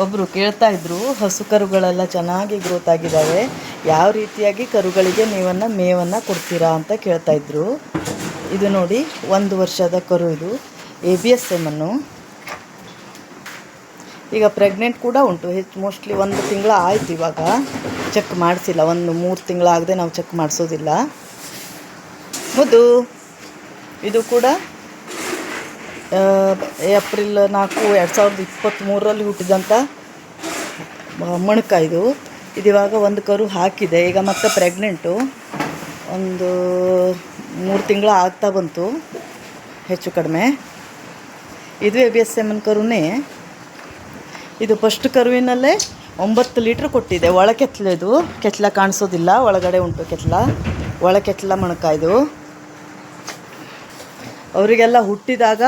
ಒಬ್ಬರು ಕೇಳ್ತಾ ಇದ್ರು, ಹಸು ಕರುಗಳೆಲ್ಲ ಚೆನ್ನಾಗಿ ಗ್ರೋತ್ ಆಗಿದ್ದಾವೆ ಯಾವ ರೀತಿಯಾಗಿ ಕರುಗಳಿಗೆ ನೀವನ್ನು ಮೇವನ್ನು ಕೊಡ್ತೀರಾ ಅಂತ ಕೇಳ್ತಾ ಇದ್ರು. ಇದು ನೋಡಿ, ಒಂದು ವರ್ಷದ ಕರು ಇದು. ಎ ಬಿ ಎಸ್ ಎಮ್ಮನ್ನು ಈಗ ಪ್ರೆಗ್ನೆಂಟ್ ಕೂಡ ಉಂಟು. ಹೆಚ್ಚು ಮೋಸ್ಟ್ಲಿ ಒಂದು ತಿಂಗಳ ಆಯ್ತು ಇವಾಗ. ಚೆಕ್ ಮಾಡಿಸಿಲ್ಲ. ಒಂದು ಮೂರು ತಿಂಗಳಾಗದೆ ನಾವು ಚೆಕ್ ಮಾಡಿಸೋದಿಲ್ಲ. ಮುದ್ದು, ಇದು ಕೂಡ ಏಪ್ರಿಲ್ ನಾಲ್ಕು ಎರಡು ಸಾವಿರದ ಇಪ್ಪತ್ತ್ಮೂರರಲ್ಲಿ ಹುಟ್ಟಿದಂಥ ಮಣಕ ಇದು. ಇವಾಗ ಒಂದು ಕರು ಹಾಕಿದೆ. ಈಗ ಮತ್ತೆ ಪ್ರೆಗ್ನೆಂಟು ಒಂದು ಮೂರು ತಿಂಗಳು ಆಗ್ತಾ ಬಂತು. ಹೆಚ್ಚು ಕಡಿಮೆ. ಇದು ಎ ಬಿ ಎಸ್ ಎಮ್ಮನ್ ಕರುನೇ. ಇದು ಫಸ್ಟ್ ಕರುವಿನಲ್ಲೇ ಒಂಬತ್ತು ಲೀಟ್ರ್ ಕೊಟ್ಟಿದೆ. ಒಳ ಕೆತ್ತಲೆದು ಕೆತ್ತಲ ಕಾಣಿಸೋದಿಲ್ಲ. ಒಳಗಡೆ ಉಂಟು ಕೆತ್ತಲ ಒಳ ಕೆತ್ತಲ ಮೊಣಕ ಅವರಿಗೆಲ್ಲ ಹುಟ್ಟಿದಾಗ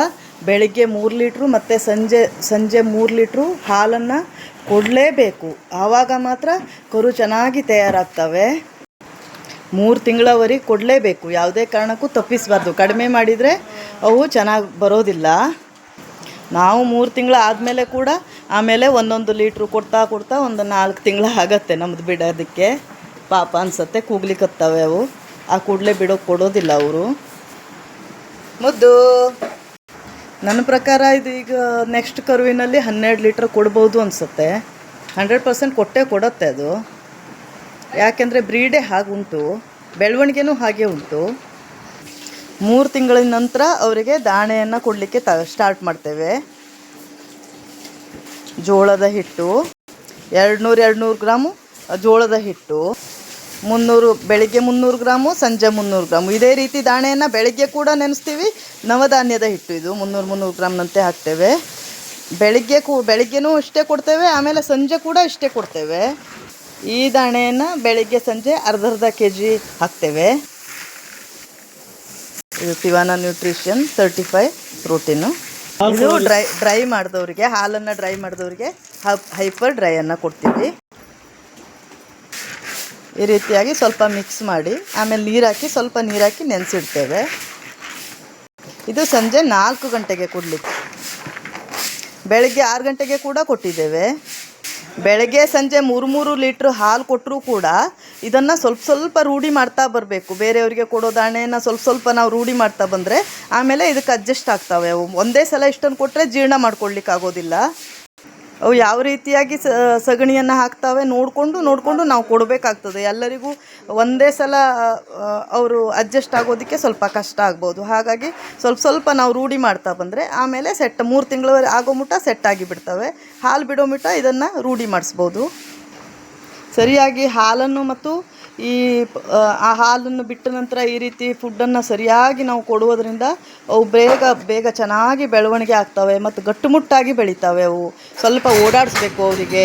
ಬೆಳಿಗ್ಗೆ ಮೂರು ಲೀಟ್ರು ಮತ್ತು ಸಂಜೆ ಸಂಜೆ ಮೂರು ಲೀಟ್ರು ಹಾಲನ್ನು ಕೊಡಲೇಬೇಕು. ಆವಾಗ ಮಾತ್ರ ಕರು ಚೆನ್ನಾಗಿ ತಯಾರಾಗ್ತವೆ. ಮೂರು ತಿಂಗಳವರೆಗೆ ಕೊಡಲೇಬೇಕು. ಯಾವುದೇ ಕಾರಣಕ್ಕೂ ತಪ್ಪಿಸಬಾರ್ದು. ಕಡಿಮೆ ಮಾಡಿದರೆ ಅವು ಚೆನ್ನಾಗಿ ಬರೋದಿಲ್ಲ. ನಾವು ಮೂರು ತಿಂಗಳು ಆದಮೇಲೆ ಕೂಡ ಆಮೇಲೆ ಒಂದೊಂದು ಲೀಟ್ರು ಕೊಡ್ತಾ ಕೊಡ್ತಾ ಒಂದು ನಾಲ್ಕು ತಿಂಗಳು ಆಗತ್ತೆ ನಮ್ಮದು ಬಿಡೋದಕ್ಕೆ. ಪಾಪ ಅನ್ಸತ್ತೆ ಕೂಗ್ಲಿಕ್ಕತ್ತವೆ ಅವು. ಆ ಕೂಡಲೇ ಬಿಡೋಕ್ಕೆ ಕೊಡೋದಿಲ್ಲ ಅವರು. ಮುದ್ದು. ನನ್ನ ಪ್ರಕಾರ ಇದು ಈಗ ನೆಕ್ಸ್ಟ್ ಕರುವಿನಲ್ಲಿ ಹನ್ನೆರಡು ಲೀಟ್ರ್ ಕೊಡ್ಬೋದು ಅನಿಸುತ್ತೆ. ಹಂಡ್ರೆಡ್ ಪರ್ಸೆಂಟ್ ಕೊಟ್ಟೇ ಕೊಡುತ್ತೆ ಅದು. ಯಾಕೆಂದರೆ ಬ್ರೀಡೇ ಹಾಗೆ ಉಂಟು. ಬೆಳವಣಿಗೆನೂ ಹಾಗೆ ಉಂಟು. ಮೂರು ತಿಂಗಳಿನ ನಂತರ ಅವರಿಗೆ ದಾಣೆಯನ್ನು ಕೊಡಲಿಕ್ಕೆ ತ ಸ್ಟಾರ್ಟ್ ಮಾಡ್ತೇವೆ. ಜೋಳದ ಹಿಟ್ಟು. ಎರಡು ನೂರು ಎರಡು ನೂರು ಗ್ರಾಮು ಜೋಳದ ಹಿಟ್ಟು. ಮುನ್ನೂರು, ಬೆಳಿಗ್ಗೆ ಮುನ್ನೂರು ಗ್ರಾಮು, ಸಂಜೆ ಮುನ್ನೂರು ಗ್ರಾಮು. ಇದೇ ರೀತಿ ದಾಣೆಯನ್ನು ಬೆಳಿಗ್ಗೆ ಕೂಡ ನೆನೆಸ್ತೀವಿ. ನವಧಾನ್ಯದ ಹಿಟ್ಟು ಇದು. ಮುನ್ನೂರು ಮುನ್ನೂರು ಗ್ರಾಮ್ನಂತೆ ಹಾಕ್ತೇವೆ. ಬೆಳಿಗ್ಗೆ ಕೂ, ಬೆಳಿಗ್ಗೆನೂ ಇಷ್ಟೇ ಕೊಡ್ತೇವೆ. ಆಮೇಲೆ ಸಂಜೆ ಕೂಡ ಇಷ್ಟೇ ಕೊಡ್ತೇವೆ. ಈ ದಾಣೆಯನ್ನು ಬೆಳಿಗ್ಗೆ, ಸಂಜೆ ಅರ್ಧ ಅರ್ಧ ಕೆ ಜಿ ಹಾಕ್ತೇವೆ. ಇದು ತಿವಾನ ನ್ಯೂಟ್ರಿಷನ್ ತರ್ಟಿ ಪ್ರೋಟೀನು. ಇದು ಡ್ರೈ ಡ್ರೈ ಮಾಡಿದವ್ರಿಗೆ, ಹಾಲನ್ನು ಡ್ರೈ ಮಾಡಿದವ್ರಿಗೆ ಹೈಪರ್ ಡ್ರೈಯನ್ನು ಕೊಡ್ತೀವಿ. ಈ ರೀತಿಯಾಗಿ ಸ್ವಲ್ಪ ಮಿಕ್ಸ್ ಮಾಡಿ, ಆಮೇಲೆ ನೀರಾಕಿ, ಸ್ವಲ್ಪ ನೀರಾಕಿ ನೆನೆಸಿಡ್ತೇವೆ. ಇದು ಸಂಜೆ ನಾಲ್ಕು ಗಂಟೆಗೆ ಕೊಡಲಿಕ್ಕೆ. ಬೆಳಗ್ಗೆ ಆರು ಗಂಟೆಗೆ ಕೂಡ ಕೊಟ್ಟಿದ್ದೇವೆ. ಬೆಳಗ್ಗೆ ಸಂಜೆ ಮೂರು ಮೂರು ಲೀಟ್ರ್ ಹಾಲು ಕೊಟ್ಟರೂ ಕೂಡ ಇದನ್ನು ಸ್ವಲ್ಪ ಸ್ವಲ್ಪ ರೂಢಿ ಮಾಡ್ತಾ ಬರಬೇಕು. ಬೇರೆಯವರಿಗೆ ಕೊಡೋ ದಾಣೆಯನ್ನು ಸ್ವಲ್ಪ ಸ್ವಲ್ಪ ನಾವು ರೂಢಿ ಮಾಡ್ತಾ ಬಂದರೆ ಆಮೇಲೆ ಇದಕ್ಕೆ ಅಡ್ಜಸ್ಟ್ ಆಗ್ತವೆ. ಒಂದೇ ಸಲ ಇಷ್ಟನ್ನು ಕೊಟ್ಟರೆ ಜೀರ್ಣ ಮಾಡ್ಕೊಳ್ಲಿಕ್ಕೆ ಆಗೋದಿಲ್ಲ ಅವು ಯಾವ ರೀತಿಯಾಗಿ ಸಗಣಿಯನ್ನು ಹಾಕ್ತಾವೆ ನೋಡಿಕೊಂಡು ನೋಡಿಕೊಂಡು ನಾವು ಕೊಡಬೇಕಾಗ್ತದೆ. ಎಲ್ಲರಿಗೂ ಒಂದೇ ಸಲ ಅವರು ಅಡ್ಜಸ್ಟ್ ಆಗೋದಕ್ಕೆ ಸ್ವಲ್ಪ ಕಷ್ಟ ಆಗ್ಬೋದು. ಹಾಗಾಗಿ ಸ್ವಲ್ಪ ಸ್ವಲ್ಪ ನಾವು ರೂಢಿ ಮಾಡ್ತಾ ಬಂದರೆ ಆಮೇಲೆ ಸೆಟ್ ಮೂರು ತಿಂಗಳವರೆಗೆ ಆಗೋ ಮುಟ ಸೆಟ್ ಆಗಿ ಬಿಡ್ತವೆ. ಹಾಲು ಬಿಡೋ ಮುಟ ಇದನ್ನು ರೂಢಿ ಮಾಡಿಸ್ಬೋದು. ಸರಿಯಾಗಿ ಹಾಲನ್ನು ಮತ್ತು ಈ, ಆ ಹಾಲನ್ನು ಬಿಟ್ಟ ನಂತರ ಈ ರೀತಿ ಫುಡ್ಡನ್ನು ಸರಿಯಾಗಿ ನಾವು ಕೊಡುವುದರಿಂದ ಅವು ಬೇಗ ಬೇಗ ಚೆನ್ನಾಗಿ ಬೆಳವಣಿಗೆ ಆಗ್ತವೆ ಮತ್ತು ಗಟ್ಟುಮುಟ್ಟಾಗಿ ಬೆಳೀತಾವೆ ಅವು. ಸ್ವಲ್ಪ ಓಡಾಡಿಸ್ಬೇಕು ಅವರಿಗೆ.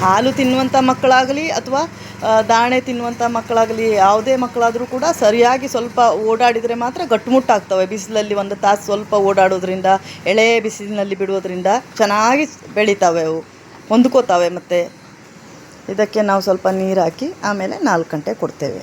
ಹಾಲು ತಿನ್ನುವಂಥ ಮಕ್ಕಳಾಗಲಿ ಅಥವಾ ದಾಣೆ ತಿನ್ನುವಂಥ ಮಕ್ಕಳಾಗಲಿ, ಯಾವುದೇ ಮಕ್ಕಳಾದರೂ ಕೂಡ ಸರಿಯಾಗಿ ಸ್ವಲ್ಪ ಓಡಾಡಿದರೆ ಮಾತ್ರ ಗಟ್ಟುಮುಟ್ಟಾಗ್ತವೆ. ಬಿಸಿಲಲ್ಲಿ ಒಂದು ತಾಸು ಸ್ವಲ್ಪ ಓಡಾಡೋದ್ರಿಂದ, ಎಳೆ ಬಿಸಿಲಿನಲ್ಲಿ ಬಿಡೋದ್ರಿಂದ ಚೆನ್ನಾಗಿ ಬೆಳೀತಾವೆ ಅವು. ಹೊಂದ್ಕೋತಾವೆ ಮತ್ತು. ಇದಕ್ಕೆ ನಾವು ಸ್ವಲ್ಪ ನೀರು ಹಾಕಿ ಆಮೇಲೆ ನಾಲ್ಕು ಗಂಟೆ ಕೊಡ್ತೇವೆ.